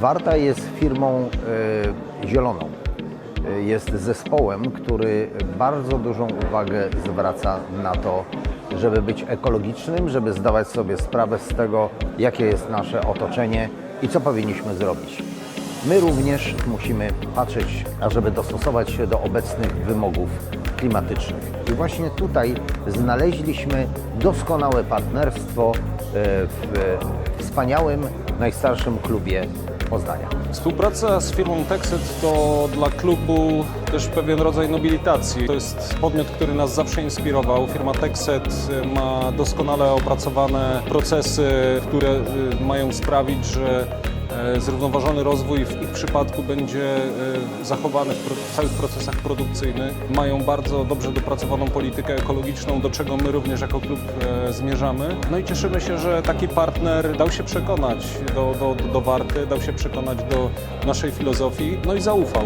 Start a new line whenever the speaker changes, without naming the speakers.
Warta jest firmą e, zieloną. E, Jest zespołem, który bardzo dużą uwagę zwraca na to, żeby być ekologicznym, żeby zdawać sobie sprawę z tego, jakie jest nasze otoczenie i co powinniśmy zrobić. My również musimy patrzeć, ażeby dostosować się do obecnych wymogów klimatycznych. I właśnie tutaj znaleźliśmy doskonałe partnerstwo e, w wspaniałym, najstarszym klubie Poznania.
Współpraca z firmą Texet to dla klubu też pewien rodzaj nobilitacji. To jest podmiot, który nas zawsze inspirował. Firma Texet ma doskonale opracowane procesy, które y, mają sprawić, że zrównoważony rozwój w ich przypadku będzie e, zachowany w całych procesach produkcyjnych. Mają bardzo dobrze dopracowaną politykę ekologiczną, do czego my również jako klub e, zmierzamy. No i cieszymy się, że taki partner dał się przekonać do, do, do Warty, dał się przekonać do naszej filozofii, no i zaufał.